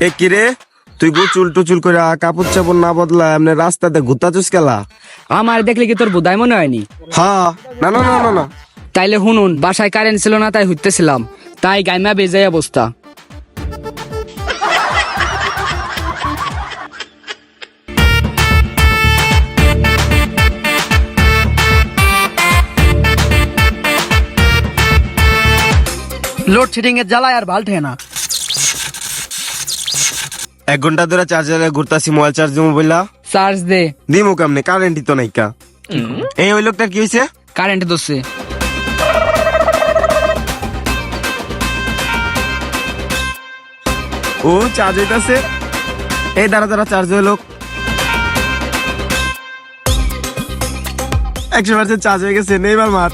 এ কিরে তুই গুচুল টুচুল করে কাপড় চাপড় না বদলা এমনি রাস্তাতে আমার দেখলে কি তোর মনে হয়নি? হ্যাঁ। না না না না না। তাইলে শুনুন বাসায় কারেন্ট ছিল না তাই হইতেছিলাম। তাই গাইমা বেজাই অবস্থা। লোডশেডিং এর জ্বালায় আর না। এক ঘণ্টা ধরে চার্জারে ঘুরতাছি মোবাইল চার্জ দিমু বললা চার্জ দে। দিমু কেমনে? কারেন্টই তো নাই কা। এই ওই লোকটার কি হয়েছে কারেন্ট দোষে ও চার্জ হইতাছে। এই দাঁড়া দাঁড়া চার্জ হইল। একশো পার্সেন্ট চার্জ হয়ে গেছে নেইবার মার।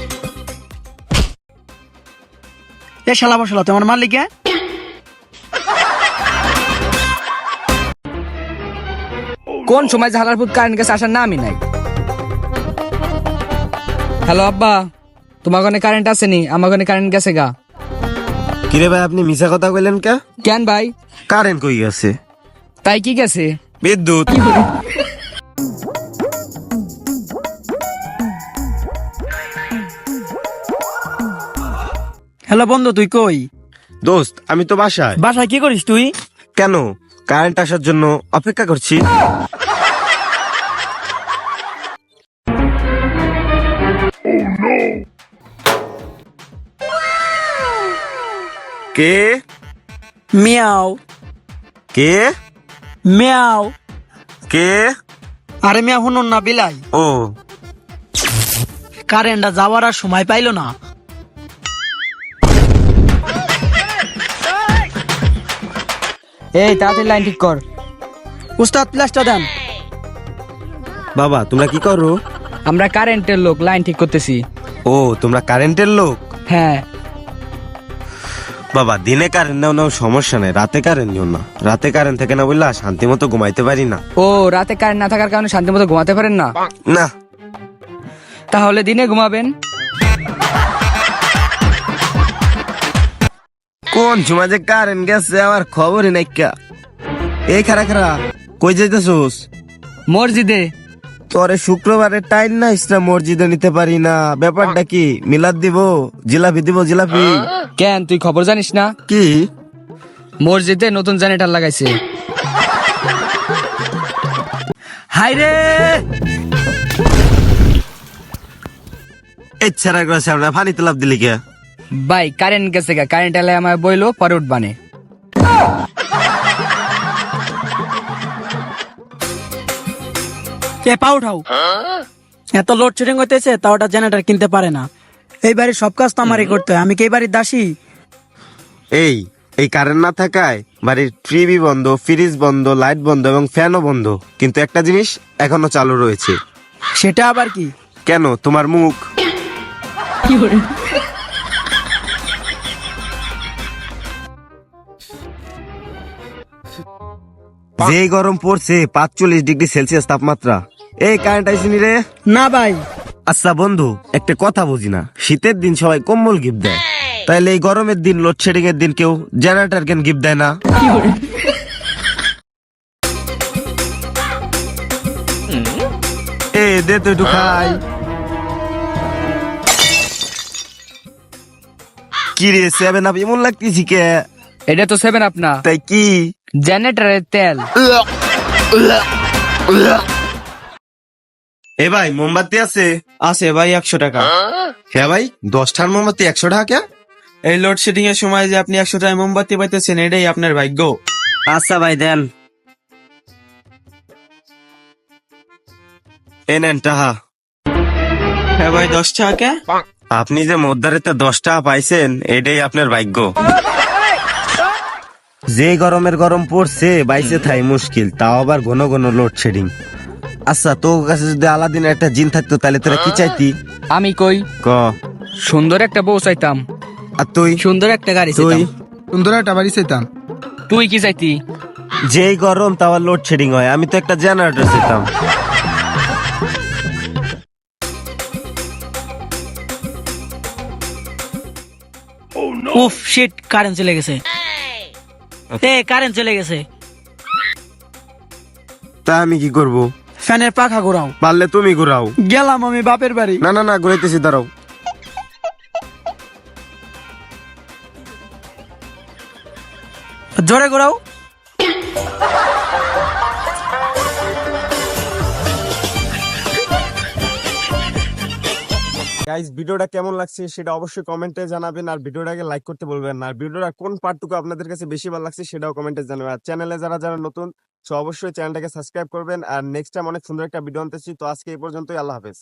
এ শালা বসলা তোমার মালিক হ্যাঁ? কোন সময় ঝালারপুর কারেন্ট গেছে আসার নামই নাই। হ্যালো আব্বা তোমার ওখানে কারেন্ট আসেনি আমার ওখানে কারেন্ট গেছে গা। কিরে ভাই আপনি মিশা কথা কইলেন কে? কেন ভাই? কারেন্ট কই গেছে? তাই কি গেছে? বিদ্যুৎ। হ্যালো বন্ধু তুই কই? দোস্ত আমি তো বাসায়। বাসায় কি করিস তুই? কেন? কারেন্ট আসার জন্য অপেক্ষা করছি। কে? মিয়াও। কে? মিয়াও। কে? আরে মিয়া শুনুন না বিলাই। ও। কারেন্টটা যাওয়ার আর সময় পাইলো না। এই তাড়াতাড়ি লাইন ঠিক কর। উস্তাদ প্লাসটা দেন। বাবা তোমরা কি করো? আমরা কারেন্টের লোক লাইন ঠিক করতেছি। ও তোমরা কারেন্টের লোক? হ্যাঁ। বাবা দিনে কারেন্ট নাও নাও সমস্যা নেই। রাতে কারেন্ট নিও না। রাতে কারেন্ট থাকে না বললা শান্তি মতো ঘুমাইতে পারি না। ও রাতে কারেন্ট না থাকার কারণে শান্তি মতো ঘুমাতে পারেন না? না। তাহলে দিনে ঘুমাবেন? কোন সময় যে কারেন্ট গেছে আমার খবরই নাই এই খারা খারা কই যাইতেছোস? মসজিদে। তোরে শুক্রবারে টাইম না ইসরা মসজিদে নিতে পারি না। ব্যাপারটা কি? মিলাদ দিব? জিলাপি দিব জিলাপি? কেন তুই খবর জানিস না? কি? মসজিদে নতুন জেনারেটর লাগাইছে। হাই রে! এছাড়া করে সামনে ফানি লাভ দিলি কে? ভাই কারেন্ট গেছে গা কারেন্ট এলে আমায় বইলো পরে উঠবানে। এ পা উঠাও। এত লোডশেডিং হইতেছে তা ওটা জেনারেটর কিনতে পারে না। এই বাড়ির সব কাজ তো আমারই করতে হয়। আমি কি এই বাড়ির দাসী? এই এই কারেন্ট না থাকায় বাড়ির টিভি বন্ধ ফ্রিজ বন্ধ লাইট বন্ধ এবং ফ্যানও বন্ধ। কিন্তু একটা জিনিস এখনও চালু রয়েছে। সেটা আবার কি? কেন? তোমার মুখ। যে গরম পড়ছে পাঁচচল্লিশ ডিগ্রি সেলসিয়াস তাপমাত্রা। এই কারেন্ট আইসিনি রে? না ভাই। আচ্ছা বন্ধু একটা কথা বুঝি না। শীতের দিন সবাই কম্বল গিফট দেয়। তাইলে এই গরমের দিন লোডশেডিং এর দিন কেউ জেনারেটর কেন গিফট দেয় না। এ দে তো একটু খাই। কি রে সেভেন আপ এমন লাগতেছি কে? এটা তো সেভেন আপ না। তাই কি? জেনারেটরের তেল। এ ভাই মোমবাতি আছে? আছে ভাই একশো টাকা। হ্যাঁ ভাই দশটার মোমবাতি একশো টাকা কে? এই লোডশেডিং এর সময় যে আপনি একশো টাকা মোমবাতি পাইতেছেন এটাই আপনার ভাগ্য। আচ্ছা ভাই দেন। এ নেন টাহা। হ্যাঁ ভাই দশ টাকা আপনি যে মদ্দারেতে দশ টাকা পাইছেন এটাই আপনার ভাগ্য। যে গরমের গরম পড়ছে বাইসে থাই মুশকিল তাও আবার ঘন ঘন লোডশেডিং আচ্ছা তোর কাছে যদি আলাদিন একটা জিন থাকতো তাহলে তোরা কি চাইতি? আমি কই? ক। সুন্দর একটা বউ চাইতাম। আর তুই? সুন্দর একটা গাড়ি তুই? চাইতাম। সুন্দর একটা বাড়ি চাইতাম। তুই কি চাইতি? যেই গরম তাও লোডশেডিং হয়। আমি তো একটা জেনারেটর চাইতাম। উফ শিট কারেন্ট চলে গেছে। এ কারেন্ট চলে গেছে। তা আমি কি করব? ফ্যানের পাখা ঘোরাও। পারলে তুমি ঘোরাও। গেলাম আমি বাপের বাড়ি। না না না ঘুরাইতেছি দাঁড়াও। জোরে ঘোরাও। গাইজ ভিডিওটা কেমন লাগছে সেটা অবশ্যই কমেন্টে জানাবেন আর ভিডিওটাকে লাইক করতে বলবেন না। আর ভিডিওটা কোন পার্টটুকু আপনাদের কাছে বেশি ভালো লাগছে সেটাও কমেন্টে জানাবেন। আর চ্যানেলে যারা যারা নতুন সো অবশ্যই চ্যানেলটাকে সাবস্ক্রাইব করবেন। আর নেক্সট টাইম অনেক সুন্দর একটা ভিডিও আনতেছি তো আজকে এই পর্যন্তই, আল্লাহ হাফেজ।